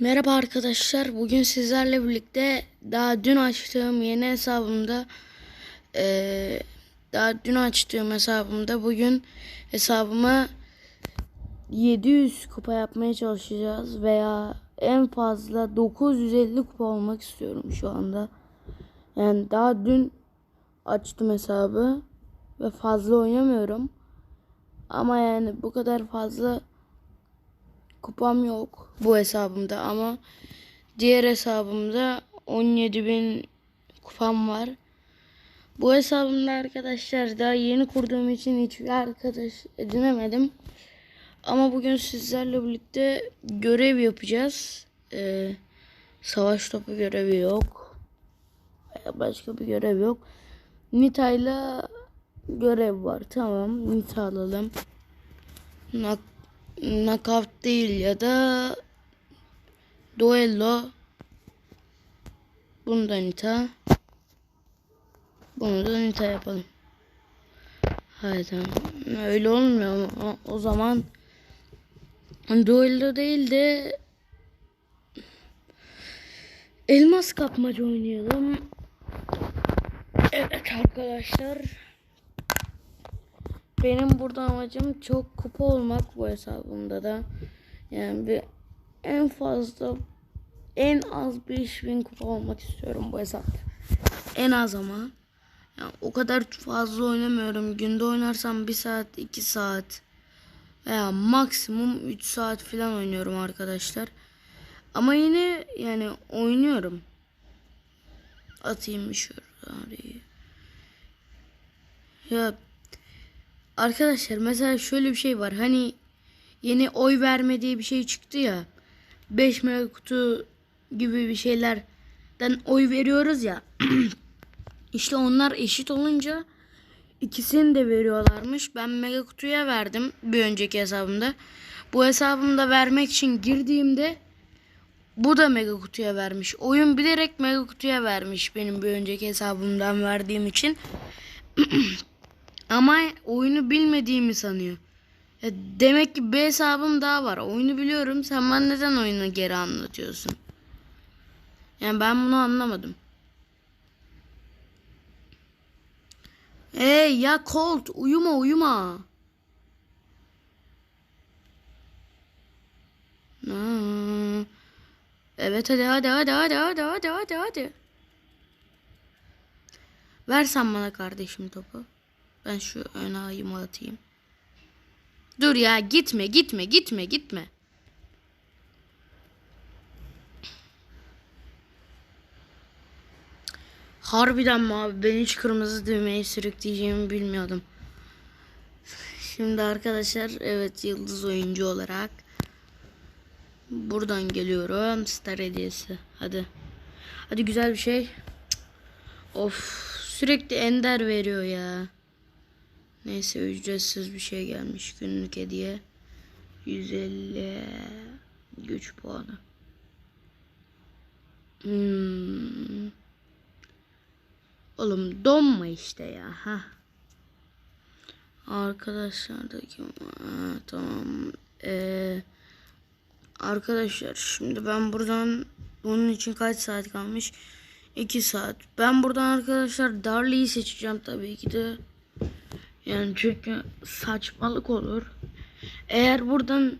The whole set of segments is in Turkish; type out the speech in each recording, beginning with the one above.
Merhaba arkadaşlar. Bugün sizlerle birlikte daha dün açtığım yeni hesabımda eee, daha dün açtığım hesabımda bugün hesabıma 700 kupa yapmaya çalışacağız veya en fazla 950 kupa olmak istiyorum şu anda. Yani daha dün açtım hesabı ve fazla oynamıyorum. Ama yani bu kadar fazla kupam yok bu hesabımda ama diğer hesabımda 17.000 kupam var. Bu hesabımda arkadaşlar daha yeni kurduğum için hiçbir arkadaş edinemedim. Ama bugün sizlerle birlikte görev yapacağız. Ee, savaş topu görevi yok. Başka bir görev yok. Nita'yla görev var. Tamam Nita alalım. Nak knockout değil ya da duello. Bunu da Nita. Bunu da Nita yapalım. Hayır tamam. Öyle olmuyor ama o zaman duello değil de elmas kapmaca oynayalım. Evet arkadaşlar. Benim burada amacım çok kupa olmak bu hesabımda da. Yani bir en fazla en az 5000 kupa olmak istiyorum bu hesapta. En az ama. Yani o kadar fazla oynamıyorum. Günde oynarsam 1 saat 2 saat veya maksimum 3 saat falan oynuyorum arkadaşlar. Ama yine yani oynuyorum. Atayım şuraya. Ya Arkadaşlar mesela şöyle bir şey var. Hani yeni oy verme diye bir şey çıktı ya. 5 mega kutu gibi bir şeylerden oy veriyoruz ya. işte onlar eşit olunca ikisini de veriyorlarmış. Ben mega kutuya verdim bir önceki hesabımda. Bu hesabımda vermek için girdiğimde bu da mega kutuya vermiş. Oyun bilerek mega kutuya vermiş benim bir önceki hesabımdan verdiğim için. Ama oyunu bilmediğimi sanıyor. Ya demek ki B hesabım daha var. Oyunu biliyorum. Sen bana neden oyunu geri anlatıyorsun? Yani ben bunu anlamadım. Ey ya Colt uyuma uyuma. Evet hadi hadi hadi hadi hadi hadi hadi hadi. Versen bana kardeşim topu. Ben şu ön ayımı atayım. Dur ya gitme gitme gitme gitme. Harbiden mi abi ben hiç kırmızı düğmeyi sürükleyeceğimi bilmiyordum. Şimdi arkadaşlar evet yıldız oyuncu olarak buradan geliyorum star hediyesi hadi. Hadi güzel bir şey. Of sürekli ender veriyor ya. Neyse ücretsiz bir şey gelmiş günlük hediye. 150 güç puanı. Hmm. Oğlum donma işte ya. ha. Arkadaşlardaki ha, tamam. Ee, arkadaşlar şimdi ben buradan bunun için kaç saat kalmış? 2 saat. Ben buradan arkadaşlar Darley'i seçeceğim tabii ki de. Yani çünkü saçmalık olur. Eğer buradan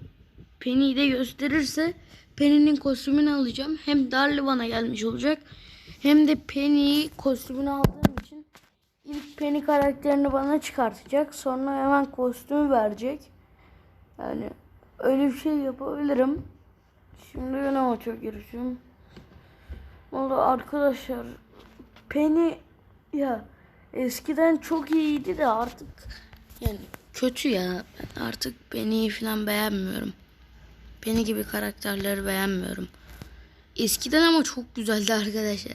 Penny'i de gösterirse Penny'nin kostümünü alacağım. Hem Darly bana gelmiş olacak. Hem de Penny'i kostümünü aldığım için ilk Penny karakterini bana çıkartacak. Sonra hemen kostümü verecek. Yani öyle bir şey yapabilirim. Şimdi yine maça gireceğim. Valla arkadaşlar Penny ya eskiden çok iyiydi de artık yani kötü ya. Ben artık Penny'yi falan beğenmiyorum. Penny gibi karakterleri beğenmiyorum. Eskiden ama çok güzeldi arkadaşlar.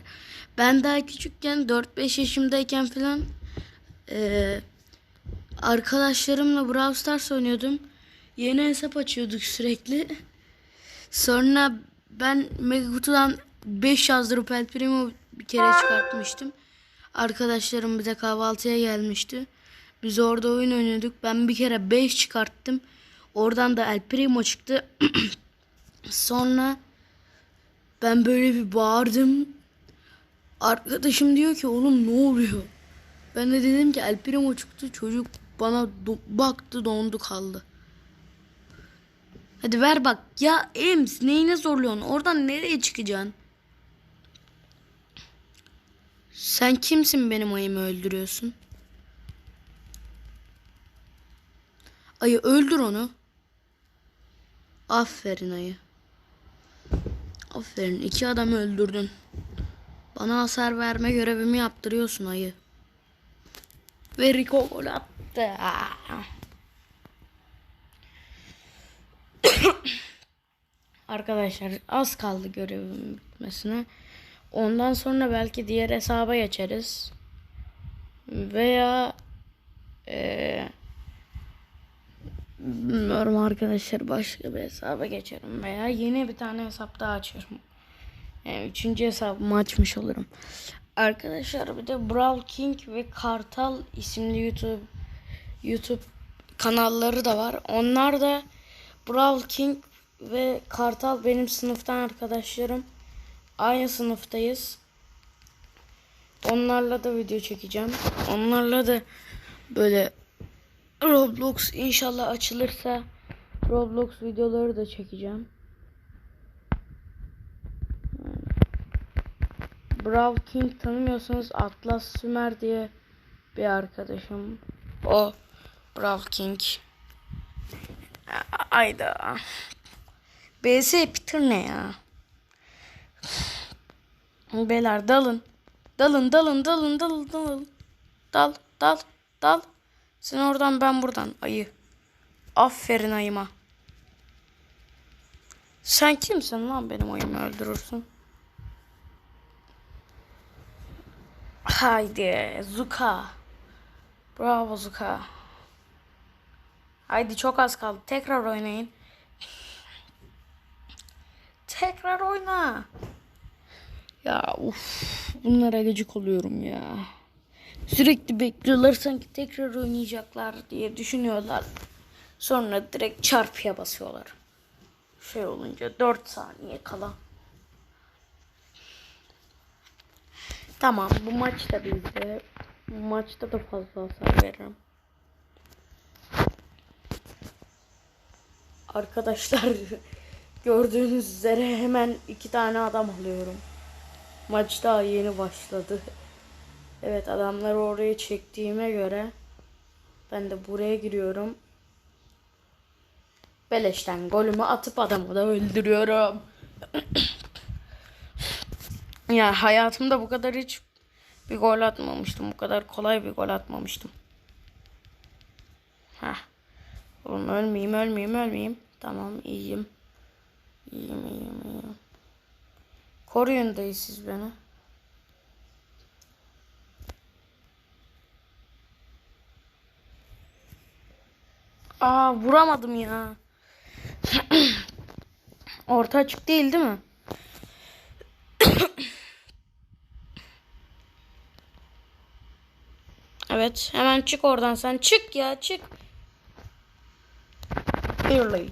Ben daha küçükken 4-5 yaşımdayken falan eee arkadaşlarımla Brawl Stars oynuyordum. Yeni hesap açıyorduk sürekli. Sonra ben Mega Kutu'dan 5 yazdırıp El Primo bir kere çıkartmıştım. Arkadaşlarım bize kahvaltıya gelmişti. Biz orada oyun oynuyorduk. Ben bir kere 5 çıkarttım. Oradan da El Primo çıktı. Sonra Ben böyle bir bağırdım. Arkadaşım diyor ki oğlum ne oluyor? Ben de dedim ki El Primo çıktı. Çocuk bana do- baktı dondu kaldı. Hadi ver bak. Ya Ems neyine zorluyorsun? Oradan nereye çıkacaksın? Sen kimsin benim ayımı öldürüyorsun? Ayı öldür onu. Aferin ayı. Aferin iki adamı öldürdün. Bana hasar verme görevimi yaptırıyorsun ayı. Ve Rico attı. Arkadaşlar az kaldı görevimin bitmesine. Ondan sonra belki diğer hesaba geçeriz. Veya eee bilmiyorum arkadaşlar başka bir hesaba geçerim veya yeni bir tane hesap daha açarım. Yani üçüncü hesabımı açmış olurum. Arkadaşlar bir de Brawl King ve Kartal isimli YouTube YouTube kanalları da var. Onlar da Brawl King ve Kartal benim sınıftan arkadaşlarım. Aynı sınıftayız. Onlarla da video çekeceğim. Onlarla da böyle Roblox inşallah açılırsa Roblox videoları da çekeceğim. Brawl King tanımıyorsanız Atlas Sümer diye bir arkadaşım. O Brawl King. Ayda. BS Peter ne ya? Beyler dalın. Dalın dalın dalın dalın dalın. Dal dal dal. Sen oradan ben buradan ayı. Aferin ayıma. Sen kimsin lan benim ayımı öldürürsün? Haydi Zuka. Bravo Zuka. Haydi çok az kaldı. Tekrar oynayın. Tekrar oyna. Ya uf, bunlara gıcık oluyorum ya. Sürekli bekliyorlar sanki tekrar oynayacaklar diye düşünüyorlar. Sonra direkt çarpıya basıyorlar. Şey olunca 4 saniye kala. Tamam bu maç da bizde. Bu maçta da fazla hasar veririm. Arkadaşlar gördüğünüz üzere hemen iki tane adam alıyorum. Maç daha yeni başladı. Evet adamları oraya çektiğime göre ben de buraya giriyorum. Beleşten golümü atıp adamı da öldürüyorum. ya hayatımda bu kadar hiç bir gol atmamıştım. Bu kadar kolay bir gol atmamıştım. Heh. Oğlum ölmeyeyim ölmeyeyim ölmeyeyim. Tamam iyiyim. İyiyim iyiyim iyiyim. Koruyun dayı siz beni. Aa vuramadım ya. Orta açık değil değil mi? evet hemen çık oradan sen çık ya çık. Pirli.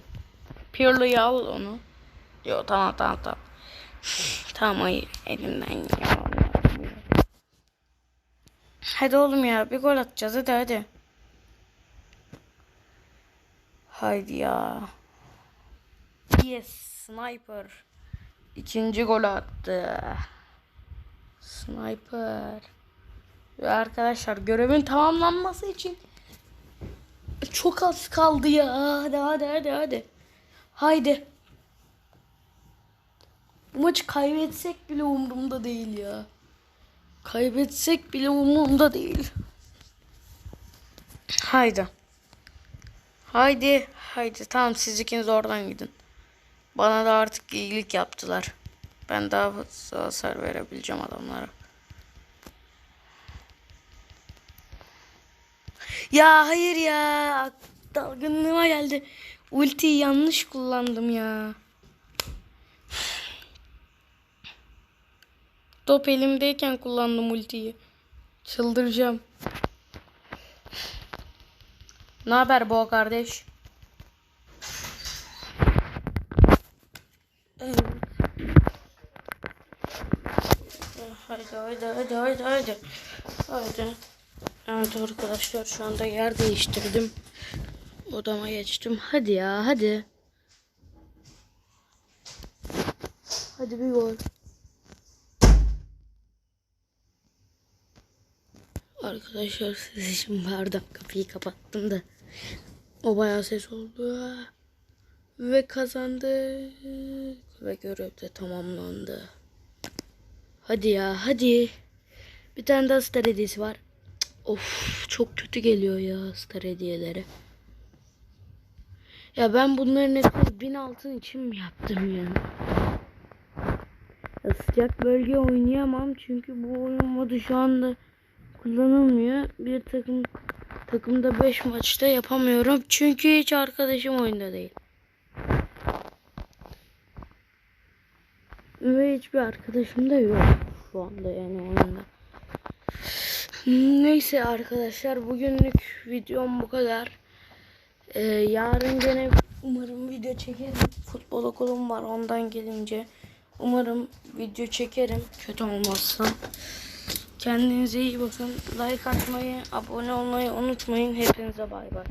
Pirli'yi al onu. Yo tamam tamam tamam. Tamam hayır elimden ya. Hadi oğlum ya bir gol atacağız hadi hadi. Haydi ya. Yes sniper. İkinci gol attı. Sniper. Ve arkadaşlar görevin tamamlanması için çok az kaldı ya. Hadi hadi hadi hadi. Haydi. Bu maçı kaybetsek bile umurumda değil ya. Kaybetsek bile umurumda değil. Haydi. Haydi. Haydi. Tamam siz ikiniz oradan gidin. Bana da artık iyilik yaptılar. Ben daha fazla hasar verebileceğim adamlara. Ya hayır ya. Dalgınlığıma geldi. Ultiyi yanlış kullandım ya. Top elimdeyken kullandım ultiyi. Çıldıracağım. Ne haber Boğa kardeş? Haydi haydi haydi haydi haydi. Haydi. Evet arkadaşlar şu anda yer değiştirdim. Odama geçtim. Hadi ya hadi. Hadi bir gol. Arkadaşlar siz için pardon kapıyı kapattım da. O bayağı ses oldu. Ve kazandık. Ve görev de tamamlandı. Hadi ya hadi. Bir tane daha star hediyesi var. Of çok kötü geliyor ya star hediyeleri. Ya ben bunların hepsini bin altın için mi yaptım ya? ya sıcak bölge oynayamam çünkü bu oyun şu anda kullanılmıyor. Bir takım takımda 5 maçta yapamıyorum çünkü hiç arkadaşım oyunda değil. Ve hiçbir arkadaşım da yok şu anda yani oyunda. Neyse arkadaşlar bugünlük videom bu kadar. Ee, yarın gene umarım video çekerim. Futbol okulum var ondan gelince. Umarım video çekerim kötü olmazsa. Kendinize iyi bakın. Like atmayı, abone olmayı unutmayın. Hepinize bay bay.